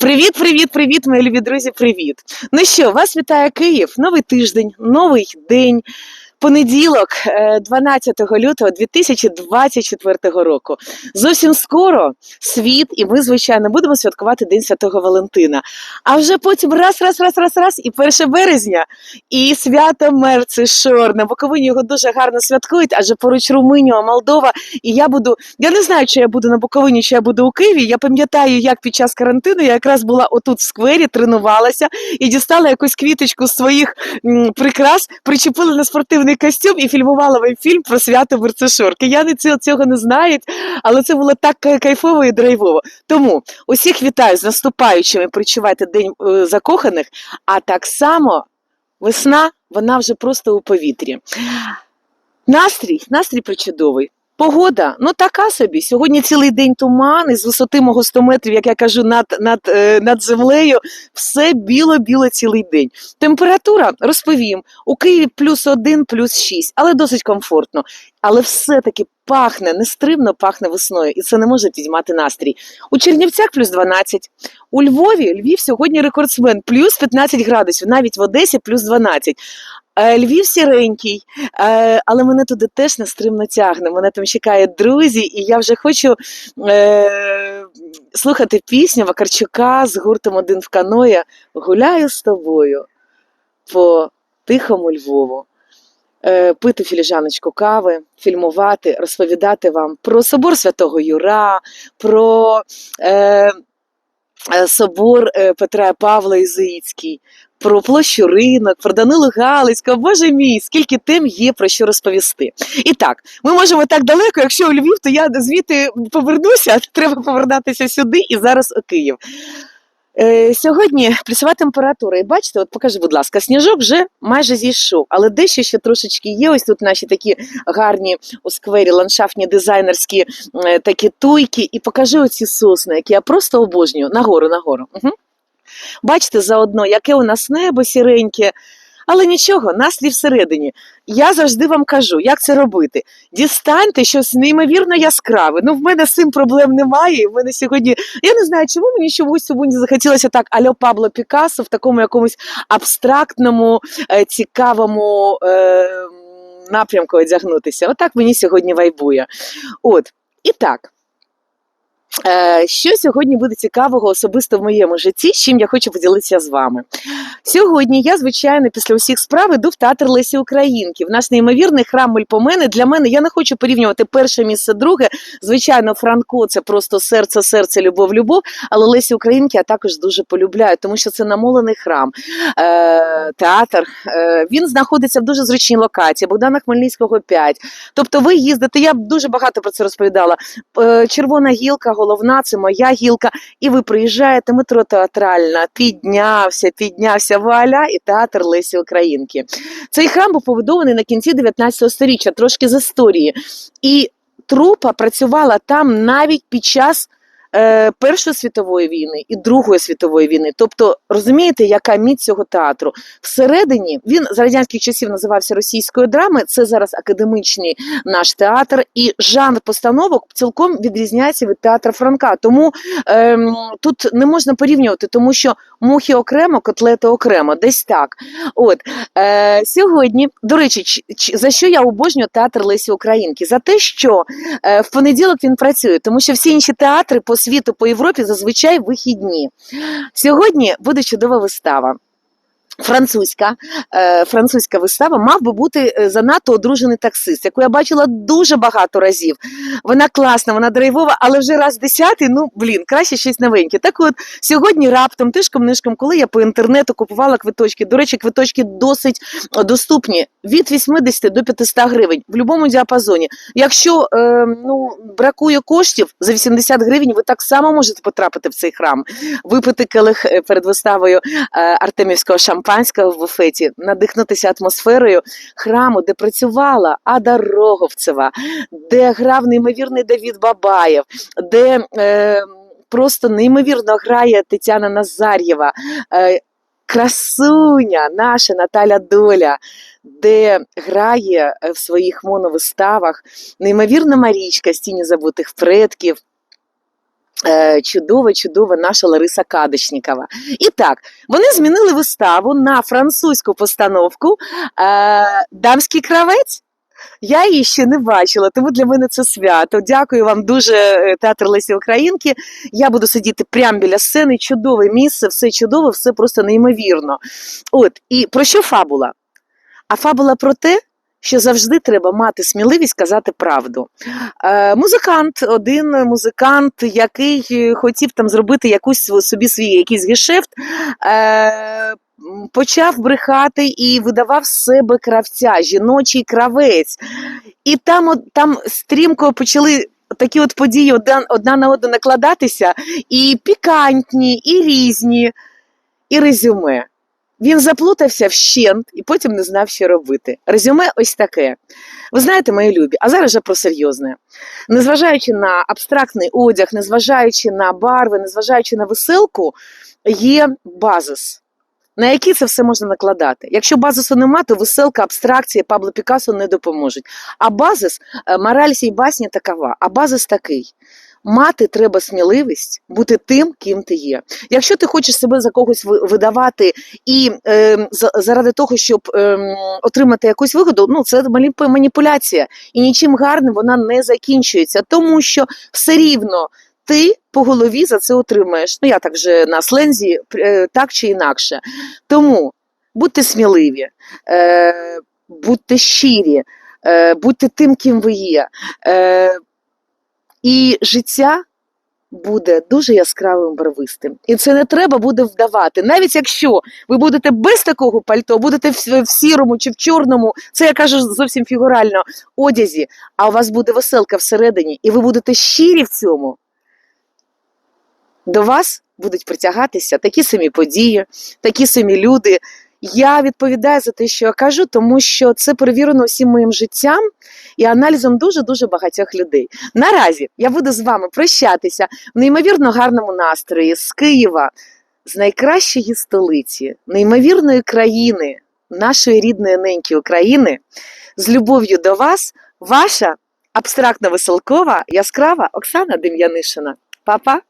Привіт, привіт, привіт, мої любі друзі, привіт. Ну що, вас вітає Київ, новий тиждень, новий день. Понеділок, е, 12 лютого 2024 року. Зовсім скоро світ, і ми, звичайно, будемо святкувати День Святого Валентина. А вже потім раз, раз, раз, раз, раз, і 1 березня, і свято Мерци Шор. На Буковині його дуже гарно святкують, адже поруч Румунія, Молдова. І я буду, я не знаю, чи я буду на Буковині, чи я буду у Києві. Я пам'ятаю, як під час карантину я якраз була отут в сквері, тренувалася і дістала якусь квіточку з своїх прикрас, причепила на спортивний костюм і фільмувала вам фільм про свято Мерцешор. Я цього, цього не знаю, але це було так кайфово і драйвово. Тому усіх вітаю з наступаючими. Причувайте день е, закоханих, а так само весна, вона вже просто у повітрі. Настрій, настрій причудовий. Погода, ну така собі. Сьогодні цілий день туман, і з висоти мого 100 метрів, як я кажу, над, над, е, над землею, все біло-біло цілий день. Температура розповім: у Києві плюс 1, плюс 6, але досить комфортно. Але все-таки пахне, нестримно пахне весною, і це не може підіймати настрій. У Чернівцях плюс 12. У Львові Львів сьогодні рекордсмен, плюс 15 градусів, навіть в Одесі плюс 12. Е, Львів сіренький, е, але мене туди теж нестримно тягне. Мене там чекають друзі, і я вже хочу е, слухати пісню Вакарчука з гуртом Один в каноє Гуляю з тобою по тихому Львову. Е, Пити філіжаночку кави, фільмувати, розповідати вам про собор Святого Юра, про е, е, собор Петра Павла Ізиїцький, про площу ринок, про Данилу Галицького. Боже мій, скільки тем є про що розповісти. І так, ми можемо так далеко, якщо у Львів, то я звідти повернуся, треба повертатися сюди і зараз у Київ. Е, сьогодні плюсова температура. І бачите, от покажи, будь ласка, сніжок вже майже зійшов, але дещо ще трошечки є. Ось тут наші такі гарні у сквері ландшафтні дизайнерські е, такі туйки. І покажи оці сосни, які я просто обожнюю. Нагору, нагору. Угу. Бачите заодно, яке у нас небо сіреньке. Але нічого, наслій всередині. Я завжди вам кажу, як це робити. Дістаньте щось неймовірно яскраве. Ну, в мене з цим проблем немає. І в мене сьогодні. Я не знаю, чому мені чомусь сьогодні захотілося так альо Пабло Пікассо в такому якомусь абстрактному, е, цікавому е, напрямку одягнутися. Отак мені сьогодні вайбує. От, і так. Е, Що сьогодні буде цікавого особисто в моєму житті, з чим я хочу поділитися з вами? Сьогодні я, звичайно, після усіх справ іду в театр Лесі Українки. В нас неймовірний храм Мельпомени. Для мене я не хочу порівнювати перше місце, друге. Звичайно, Франко це просто серце, серце, любов, любов. Але Лесі Українки я також дуже полюбляю, тому що це намолений храм, е, театр. Е, він знаходиться в дуже зручній локації. Богдана Хмельницького 5. Тобто, ви їздите. Я дуже багато про це розповідала. Червона гілка, головна, це моя гілка. І ви приїжджаєте, метро театральна, піднявся, піднявся вуаля і театр Лесі Українки. Цей храм був побудований на кінці 19 століття, трошки з історії. І трупа працювала там навіть під час. Е, Першої світової війни і Другої світової війни, тобто розумієте, яка міць цього театру всередині він за радянських часів називався російською драми. Це зараз академічний наш театр, і жанр постановок цілком відрізняється від театра Франка. Тому ем, тут не можна порівнювати, тому що мухи окремо, котлети окремо, десь так. От е, сьогодні, до речі, за що я обожнюю театр Лесі Українки? За те, що е, в понеділок він працює, тому що всі інші театри по світу, по Європі зазвичай вихідні. Сьогодні буде чудова вистава. Французька, е, французька вистава мав би бути е, занадто одружений таксист, яку я бачила дуже багато разів. Вона класна, вона драйвова, але вже раз десятий, ну блін, краще щось новеньке. Так от сьогодні раптом, тишком нишком, коли я по інтернету купувала квиточки, до речі, квиточки досить е, доступні від 80 до 500 гривень в будь-якому діапазоні. Якщо е, ну, бракує коштів за 80 гривень, ви так само можете потрапити в цей храм, випити келих е, перед виставою е, Артемівського шампанського в буфеті, надихнутися атмосферою храму, де працювала Ада Роговцева, де грав неймовірний Давід Бабаєв, де е, просто неймовірно грає Тетяна Назар'єва. Е, Красуня, наша Наталя Доля, де грає в своїх моновиставах неймовірна Марічка з тіні забутих предків. Е, чудова, чудова наша Лариса Кадочнікова. І так, вони змінили виставу на французьку постановку е, Дамський кравець. Я її ще не бачила, тому для мене це свято. Дякую вам дуже, е, театр Лесі Українки. Я буду сидіти прямо біля сцени. Чудове місце, все чудово, все просто неймовірно. От і про що фабула? А фабула про те, що завжди треба мати сміливість казати правду. Е, музикант, один музикант, який е, хотів там зробити якусь собі свій якийсь гешефт, е, почав брехати і видавав з себе кравця, жіночий кравець. І там, от, там стрімко почали. Такі от події одна, одна на одну накладатися, і пікантні, і різні, і резюме. Він заплутався вщент і потім не знав, що робити. Резюме ось таке. Ви знаєте, мої любі, а зараз же про серйозне. Незважаючи на абстрактний одяг, незважаючи на барви, незважаючи на веселку, є базис, на який це все можна накладати. Якщо базису нема, то веселка, абстракція, Пабло Пікассо не допоможуть. А базис, е, мораль сій басні такова, а базис такий. Мати треба сміливість бути тим, ким ти є. Якщо ти хочеш себе за когось видавати і е, заради того, щоб е, отримати якусь вигоду, ну це маніпуляція, і нічим гарним вона не закінчується, тому що все рівно ти по голові за це отримаєш. Ну я так вже на слензі, е, так чи інакше. Тому будьте сміливі, е, будьте щирі, е, будьте тим, ким ви є. Е, і життя буде дуже яскравим барвистим. І це не треба буде вдавати. Навіть якщо ви будете без такого пальто, будете в, сірому чи в чорному, це я кажу зовсім фігурально, одязі, а у вас буде веселка всередині, і ви будете щирі в цьому. До вас будуть притягатися такі самі події, такі самі люди. Я відповідаю за те, що я кажу, тому що це перевірено всім моїм життям і аналізом дуже дуже багатьох людей. Наразі я буду з вами прощатися в неймовірно гарному настрої з Києва, з найкращої столиці, неймовірної країни, нашої рідної неньки України. З любов'ю до вас, ваша абстрактно веселкова, яскрава Оксана Дем'янишина. Па-па!